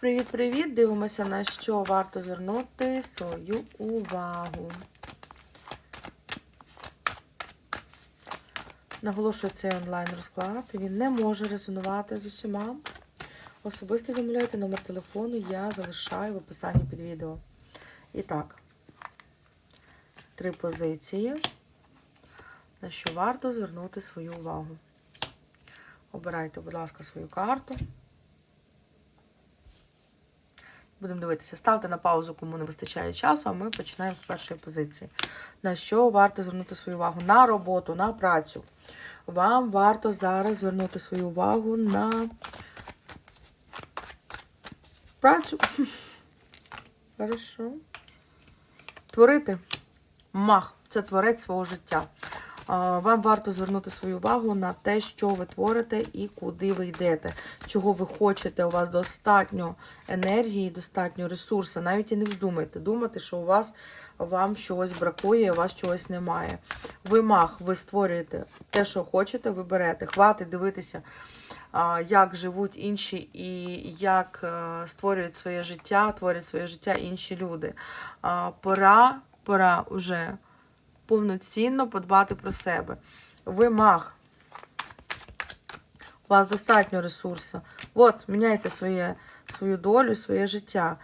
Привіт-привіт! Дивимося, на що варто звернути свою увагу. Наголошую цей онлайн-розклад. Він не може резонувати з усіма. Особисто замовляйте номер телефону, я залишаю в описанні під відео. І так, три позиції, на що варто звернути свою увагу. Обирайте, будь ласка, свою карту. Будемо дивитися. Ставте на паузу, кому не вистачає часу, а ми починаємо з першої позиції. На що варто звернути свою увагу? На роботу, на працю. Вам варто зараз звернути свою увагу на працю. Хорошо. Творити. Мах це творець свого життя. Вам варто звернути свою увагу на те, що ви творите і куди ви йдете. Чого ви хочете, у вас достатньо енергії, достатньо ресурсу. Навіть і не вздумайте думати, що у вас вам чогось бракує, у вас чогось немає. Ви мах, ви створюєте те, що хочете, ви берете. Хватить дивитися, як живуть інші і як е, створюють своє життя, творять своє життя інші люди. Пора, пора уже повноцінно подбати про себе. Ви маг. У вас достатньо ресурсу. От, міняйте своє, свою долю, своє життя.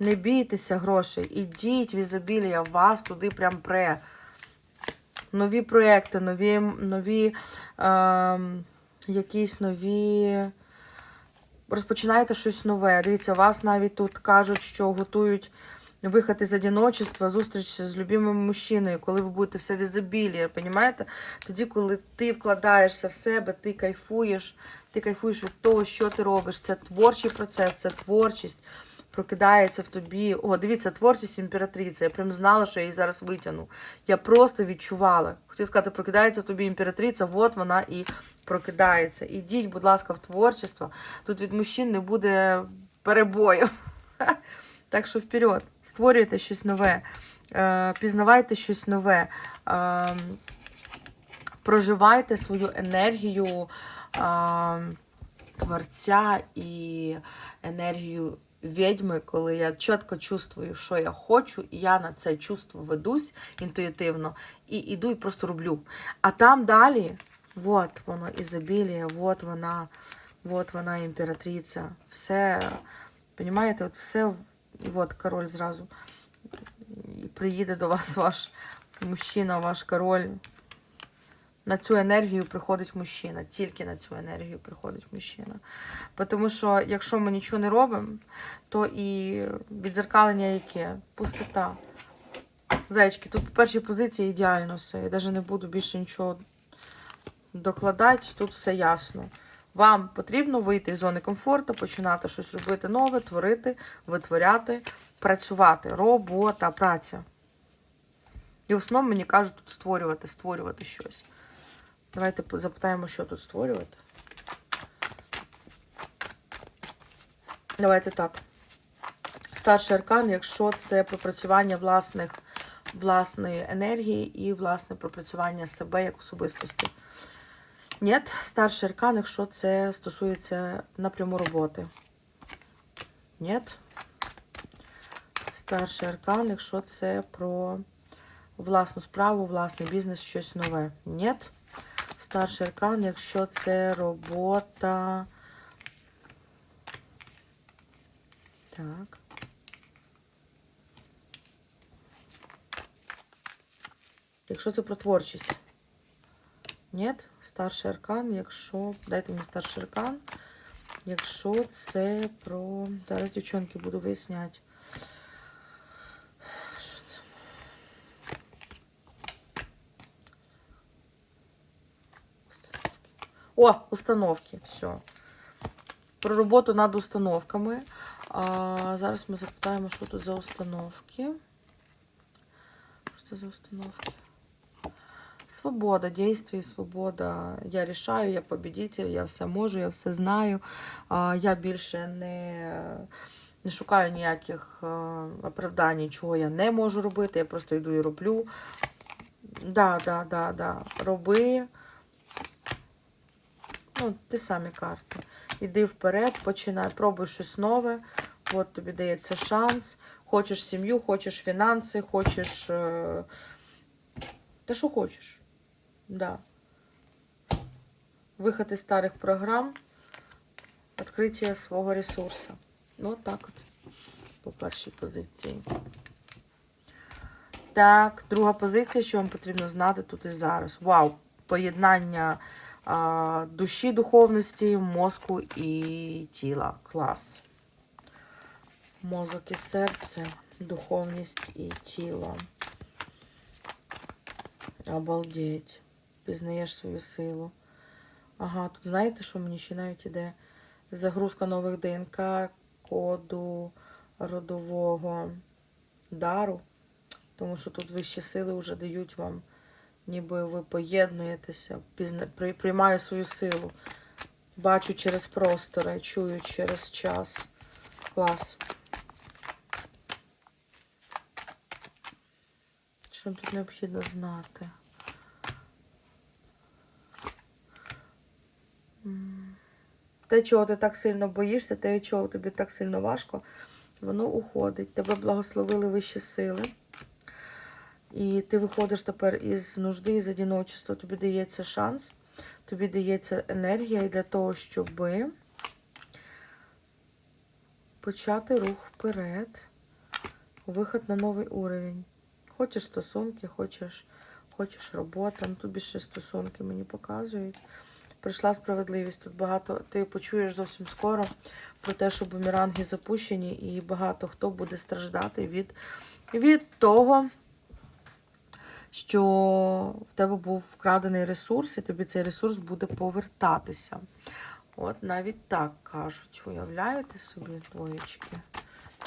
Не бійтеся грошей. Ідіть в ізобілія, вас туди прям пре. Нові проекти, нові, нові е, якісь нові. Розпочинайте щось нове. Дивіться, вас навіть тут кажуть, що готують виход із одиночества, зустріч з любимим мужчиною, коли ви будете все в ізобілії, розумієте? Тоді, коли ти вкладаєшся в себе, ти кайфуєш, ти кайфуєш від того, що ти робиш. Це творчий процес, це творчість прокидається в тобі. О, дивіться, творчість імператриця. Я прям знала, що я її зараз витягну. Я просто відчувала. Хотіла сказати, прокидається в тобі імператриця, от вона і прокидається. Ідіть, будь ласка, в творчество. Тут від мужчин не буде перебоїв. Так що вперед, створюйте щось нове, е, пізнавайте щось нове, е, проживайте свою енергію е, творця і енергію відьми, коли я чітко чувствую, що я хочу, і я на це чувство ведусь інтуїтивно, і іду і просто роблю. А там далі, от воно ізобілія, от вона, от вона імператриця. Все, розумієте, от все. І от король зразу. Приїде до вас ваш мужчина, ваш король. На цю енергію приходить мужчина. Тільки на цю енергію приходить мужчина. Тому що, якщо ми нічого не робимо, то і відзеркалення яке? Пустота. Зайчики, тут по першій позиції ідеально все. Я навіть не буду більше нічого докладати, тут все ясно. Вам потрібно вийти з зони комфорту, починати щось робити нове, творити, витворяти, працювати. Робота, праця. І в основному мені кажуть тут створювати, створювати щось. Давайте запитаємо, що тут створювати. Давайте так. Старший аркан, якщо це пропрацювання власних, власної енергії і власне пропрацювання себе як особистості. Ні, старший аркан, якщо це стосується напряму роботи. Ні. Старший аркан, якщо це про власну справу, власний бізнес, щось нове. Ні. Старший аркан, якщо це робота. Так. Якщо це про творчість. Ні, старший аркан, якщо... Дайте мені старший аркан. Якщо це про... Зараз, дівчонки, буду виясняти. Що це? О, установки. Все. Про роботу над установками. А, Зараз ми запитаємо, що тут за установки. Що це за установки? Свобода, действий, свобода. Я рішаю, я победитель, я все можу, я все знаю. Я більше не не шукаю ніяких оправдань, чого я не можу робити. Я просто йду і роблю. Да, да, да, да. Роби. Ну, ті самі карти. Іди вперед, починай, пробуй щось нове. От тобі дається шанс. Хочеш сім'ю, хочеш фінанси, хочеш. Е... Та що хочеш. Да. Виход із старих програм, відкриття свого ресурсу. Ну, от так от. По першій позиції. Так, друга позиція, що вам потрібно знати тут і зараз. Вау! Поєднання а, душі, духовності, мозку і тіла. Клас. Мозок і серце, духовність і тіло. Обалдеть. Пізнаєш свою силу. Ага, тут знаєте, що мені ще навіть іде? Загрузка нових ДНК, коду родового дару. Тому що тут вищі сили вже дають вам, ніби ви поєднуєтеся, пізна... при- приймаю свою силу. Бачу через простори, чую через час. Клас. Що тут необхідно знати? Те, чого ти так сильно боїшся, те, чого тобі так сильно важко, воно уходить. Тебе благословили вищі сили. І ти виходиш тепер із нужди, із одиночества. Тобі дається шанс, тобі дається енергія для того, щоб почати рух вперед. Виход на новий уровень. Хочеш стосунки, хочеш, хочеш робота. Ну, тут більше стосунки мені показують. Прийшла справедливість. Тут багато ти почуєш зовсім скоро про те, що бумеранги запущені, і багато хто буде страждати від, від того, що в тебе був вкрадений ресурс, і тобі цей ресурс буде повертатися. От навіть так кажуть. Уявляєте собі, двоєчки?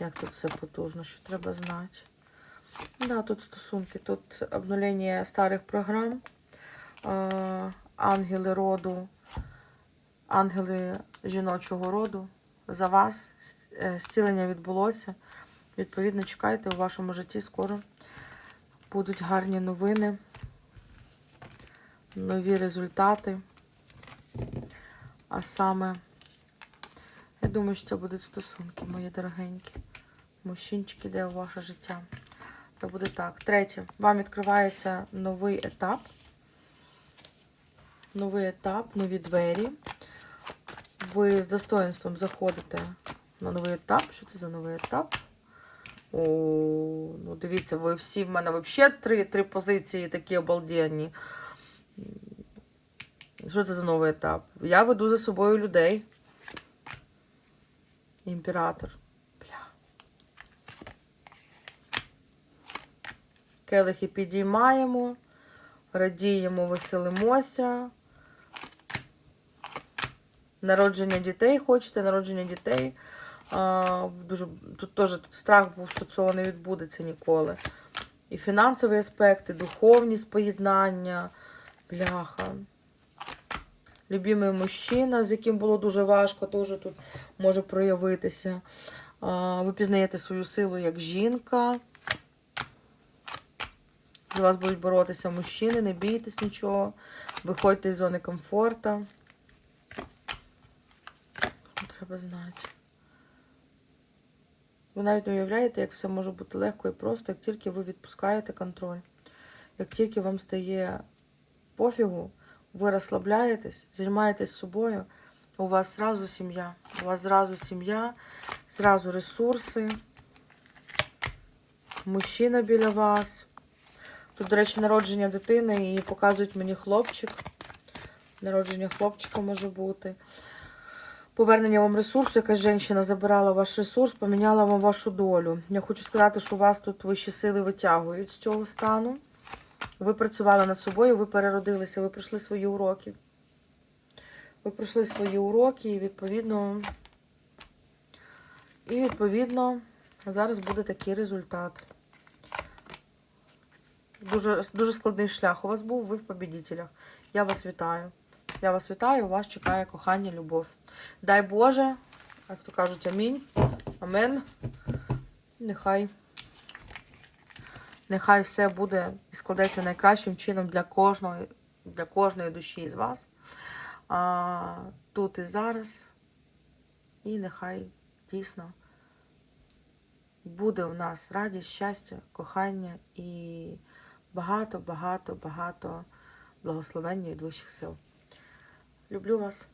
Як тут все потужно, що треба знати. Да, тут стосунки, тут обнулення старих програм, ангели роду, ангели жіночого роду. За вас е, зцілення відбулося. Відповідно, чекайте, у вашому житті скоро будуть гарні новини, нові результати. А саме, я думаю, що це будуть стосунки, мої дорогенькі. Мужчинчики, де у ваше життя. Це буде так. Третє. Вам відкривається новий етап. Новий етап, нові двері. Ви з достоинством заходите на новий етап. Що це за новий етап? О, ну дивіться, ви всі в мене взагалі три, три позиції такі обалденні. Що це за новий етап? Я веду за собою людей. Імператор. Бля. Келихи підіймаємо, радіємо, веселимося. Народження дітей хочете, народження дітей. А, дуже, тут теж страх був, що цього не відбудеться ніколи. І фінансові аспекти, духовність поєднання, бляха. Любимий мужчина, з яким було дуже важко, теж тут може проявитися. А, ви пізнаєте свою силу як жінка. За вас будуть боротися мужчини, не бійтесь нічого. Виходьте з зони комфорту. Треба знати. Ви навіть не уявляєте, як все може бути легко і просто, як тільки ви відпускаєте контроль. Як тільки вам стає пофігу, ви розслабляєтесь, займаєтесь собою, у вас зразу сім'я. У вас зразу сім'я, зразу ресурси, мужчина біля вас. Тут, до речі, народження дитини і показують мені хлопчик. Народження хлопчика може бути. Повернення вам ресурсу, якась жінка забирала ваш ресурс, поміняла вам вашу долю. Я хочу сказати, що вас тут вищі сили витягують з цього стану. Ви працювали над собою, ви переродилися, ви пройшли свої уроки. Ви пройшли свої уроки і відповідно, і відповідно зараз буде такий результат. Дуже, дуже складний шлях у вас був, ви в побідітелях. Я вас вітаю. Я вас вітаю, вас чекає кохання, любов. Дай Боже, як то кажуть, амінь. Амен. Нехай. Нехай все буде і складеться найкращим чином для кожної, для кожної душі з вас. А, тут і зараз. І нехай дійсно буде в нас радість, щастя, кохання і багато, багато, багато благословення від вищих сил. Люблю вас.